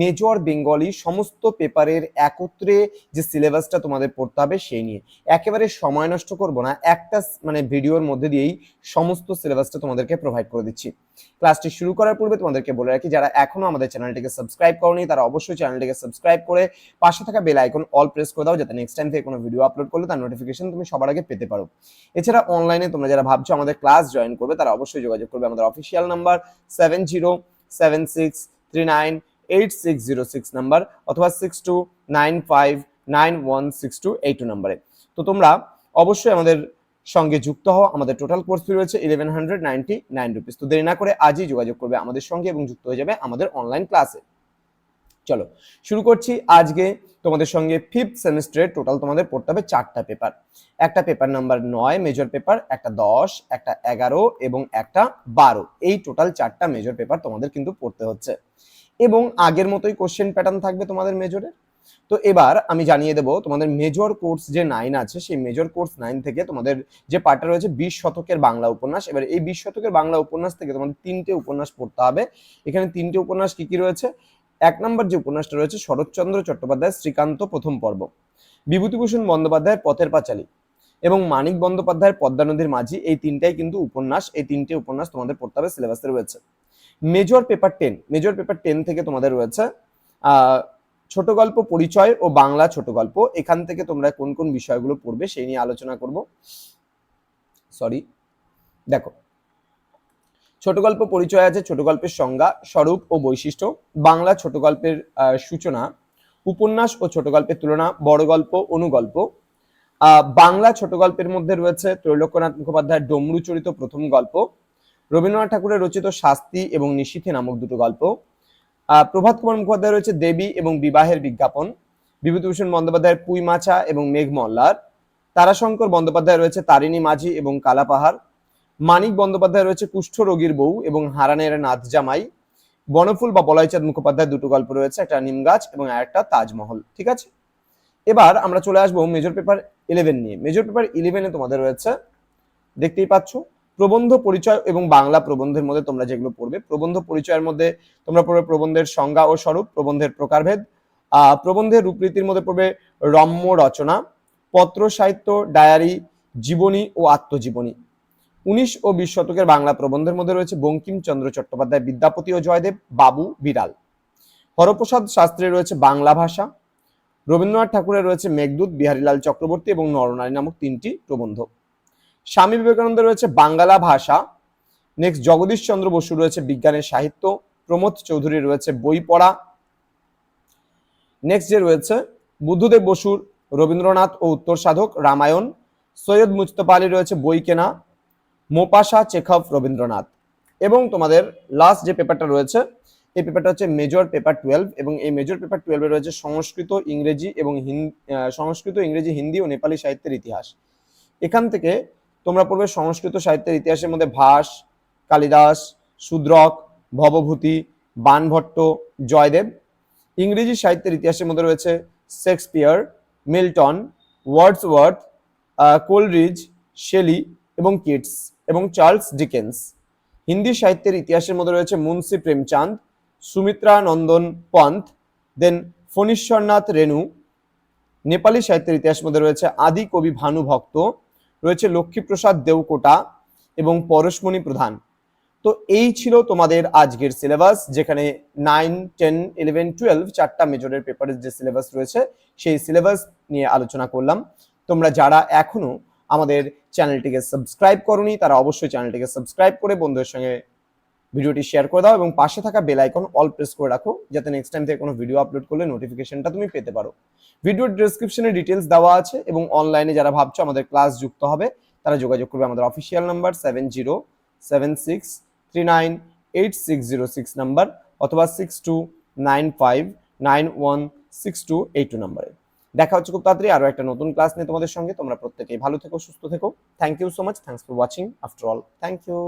Major Bengali সমস্ত পেপারের একত্রে যে সিলেবাসটা তোমাদের পড়তে হবে সেই নিয়ে। একেবারে সময় নষ্ট করব না, একটা মানে ভিডিওর মধ্যে দিয়েই সমস্ত সিলেবাসটা তোমাদেরকে প্রোভাইড করে দিচ্ছি। ক্লাসটি শুরু করার পূর্বে তোমাদেরকে বলে রাখি, যারা এখনও আমাদের চ্যানেলটিকে সাবস্ক্রাইব করনি, তারা অবশ্যই চ্যানেলটিকে সাবস্ক্রাইব করে পাশে থাকা বেল আইকন অল প্রেস করে দাও, যাতে নেক্সট টাইম থেকে কোনো ভিডিও আপলোড করলে তার নোটিফিকেশন তুমি সবার আগে পেতে পারো। এছাড়া অনলাইনে তোমরা যারা ভাবছ আমাদের ক্লাস জয়েন করবে, তারা অবশ্যই যোগাযোগ করবে আমাদের official number seven zero seven six three nine eight six zero six number অথবা six two nine five nine one six two eight two নাম্বারে তো তোমরা অবশ্যই আমাদের সঙ্গে যুক্ত হও, আমাদের টোটাল কোর্স ফি রয়েছে eleven hundred ninety nine rupees তো দেরি না করে আজই যোগাযোগ করবে আমাদের সঙ্গে এবং যুক্ত হয়ে যাবে আমাদের অনলাইন ক্লাসে চলো, শুরু করছি আজকে তোমাদের সঙ্গে ফিফথ সেমিস্টারে টোটাল তোমাদের পড়তে হবে চারটা পেপার একটা পেপার নাম্বার নয় মেজর পেপার একটা দশ, একটা এগারো এবং একটা বারো। এই টোটাল চারটা মেজর পেপার তোমাদের কিন্তু পড়তে হচ্ছে। এবং আগের মতোই কোশ্চেন প্যাটার্ন থাকবে তোমাদের মেজরের তো এবার আমি জানিয়ে দেবো তোমাদের মেজর কোর্স যে নাইন আছে, সেই মেজর কোর্স নাইন থেকে তোমাদের যে পার্টটা রয়েছে বিশ শতকের বাংলা উপন্যাস। এবার এই বিশ শতকের বাংলা উপন্যাস থেকে তোমাদের তিনটে উপন্যাস পড়তে হবে। এখানে তিনটে উপন্যাস কি কি রয়েছে? এক নম্বর যে উপন্যাসটা রয়েছে, শরৎচন্দ্র চট্টোপাধ্যায় শ্রীকান্ত প্রথম পর্ব। বিভূতিভূষণ বন্দ্যোপাধ্যায়ের পথের পাঁচালী এবং মানিক বন্দ্যোপাধ্যায়ের পদ্মা নদীর মাঝি, এই তিনটাই কিন্তু উপন্যাস। এই তিনটে উপন্যাস তোমাদের পড়তে হবে সিলেবাসে রয়েছে। Major paper ten major paper ten থেকে তোমাদের রয়েছে ছোট গল্প পরিচয় ও বাংলা ছোট গল্প। এখান থেকে তোমরা কোন কোন বিষয়গুলো পড়বে সেই নিয়ে আলোচনা করব। সরি দেখো, ছোট গল্প পরিচয় আছে, ছোট গল্পের সংজ্ঞা, স্বরূপ ও বৈশিষ্ট্য, বাংলা ছোট গল্পের সূচনা, উপন্যাস ও ছোট গল্পের তুলনা, বড় গল্প, অনুগল্প। বাংলা ছোট গল্পের মধ্যে রয়েছে ত্রৈলোক্যনাথ মুখোপাধ্যায়ের ডমরু চরিত প্রথম গল্প রবীন্দ্রনাথ ঠাকুরের রচিত শাস্তি এবং নিশীথে নামক দুটো গল্প। প্রভাত কুমার মুখোপাধ্যায় রয়েছে দেবী এবং বিবাহের বিজ্ঞাপন, বিভূতিভূষণ বন্দ্যোপাধ্যায়ের পুই মাছা এবং মেঘ মল্লার তারাশঙ্কর বন্দ্যোপাধ্যায় রয়েছে তারিণী মাঝি এবং কালাপাহাড় মানিক বন্দ্যোপাধ্যায় রয়েছে কুষ্ঠ রোগীর বউ এবং হারানের নাথ জামাই, বনফুল বা বলয়চাঁদ মুখোপাধ্যায় দুটো গল্প রয়েছে, একটা নিম গাছ এবং একটা তাজমহল, ঠিক আছে? এবার আমরা চলে আসব মেজর পেপার ইলেভেন নিয়ে। মেজর পেপার ইলেভেনে তোমাদের রয়েছে, দেখতেই পাচ্ছ প্রবন্ধ পরিচয় এবং বাংলা প্রবন্ধের মধ্যে তোমরা যেগুলো পড়বে, প্রবন্ধ পরিচয়ের মধ্যে তোমরা পড়বে প্রবন্ধের সংজ্ঞা ও স্বরূপ, প্রবন্ধের প্রকারভেদ। প্রবন্ধের রূপরীতির মধ্যে পড়বে রম্য রচনা, পত্র সাহিত্য, ডায়ারি, জীবনী ও আত্মজীবনী। উনিশ ও বিশ শতকের বাংলা প্রবন্ধের মধ্যে রয়েছে বঙ্কিমচন্দ্র চট্টোপাধ্যায়, বিদ্যাপতি ও জয়দেব, বাবু, বিড়াল। হরপ্রসাদ শাস্ত্রে রয়েছে বাংলা ভাষা। রবীন্দ্রনাথ ঠাকুরের রয়েছে মেঘদূত, বিহারীলাল চক্রবর্তী এবং নরনারী নামক তিনটি প্রবন্ধ। স্বামী বিবেকানন্দ রয়েছে বাংলা ভাষা। নেক্সট জগদীশ চন্দ্র বসু রয়েছে বিজ্ঞানের সাহিত্য। প্রমোদ চৌধুরী রয়েছে বই পড়া। নেক্সট যে রয়েছে, বুদ্ধদেব বসুর রবীন্দ্রনাথ ও উত্তর সাধক রামায়ণ। সৈয়দ মুস্তফা আলী রয়েছে বই কেনা। Maupassant Chekhov Rabindranath. এবং তোমাদের লাস্ট যে পেপারটা রয়েছে, এই পেপারটা হচ্ছে মেজর পেপার টুয়েলভ এবং এই মেজর পেপার টুয়েলভে রয়েছে সংস্কৃত, ইংরেজি এবং সংস্কৃত, ইংরেজি, হিন্দি ও নেপালি সাহিত্যের ইতিহাস। এখান থেকে তোমরা পড়বে সংস্কৃত সাহিত্যের ইতিহাসের মধ্যে ভাস, কালিদাস শূদ্রক ভবভূতি, বানভট্ট, জয়দেব। ইংরেজি সাহিত্যের ইতিহাসের মধ্যে রয়েছে Shakespeare, Milton, Wordsworth Coleridge, Shelley এবং কিটস এবং চার্লস ডিকেন্স। হিন্দি সাহিত্যের ইতিহাসের মধ্যে রয়েছে মুন্সি প্রেমচাঁদ, সুমিত্রা নন্দন পন্থ, দেন ফণীশ্বরনাথ রেণু। নেপালি সাহিত্যের ইতিহাসের মধ্যে রয়েছে আদি কবি ভানু ভক্ত রয়েছে লক্ষ্মীপ্রসাদ দেওকোটা এবং পরশমণি প্রধান। তো এই ছিল তোমাদের আজকের সিলেবাস যেখানে নাইন টেন ইলেভেন টুয়েলভ চারটা মেজরের পেপারের যে সিলেবাস রয়েছে, সেই সিলেবাস নিয়ে আলোচনা করলাম। তোমরা যারা এখনও আমাদের চ্যানেলটিকে সাবস্ক্রাইব করনি, তারা অবশ্যই চ্যানেলটিকে সাবস্ক্রাইব করে বন্ধুদের সঙ্গে ভিডিওটি শেয়ার করে দাও এবং পাশে থাকা বেল আইকন অল প্রেস করে রাখো, যাতে নেক্সট টাইম থেকে কোনো ভিডিও আপলোড করলে নোটিফিকেশনটা তুমি পেতে পারো। ভিডিওর ডিসক্রিপশনে ডিটেলস দেওয়া আছে এবং অনলাইনে যারা ভাবছ আমাদের ক্লাস যুক্ত হবে, তারা যোগাযোগ করবে আমাদের official number seven zero seven six three nine eight six zero six number অথবা six two nine five nine one six two eight two নাম্বারে দেখা হচ্ছে খুব তাড়াতাড়ি আরও একটা নতুন ক্লাস নিয়ে তোমাদের সঙ্গে। তোমরা প্রত্যেকেই ভালো থেকো, সুস্থ থেকো। Thank you so much thanks for watching after all thank you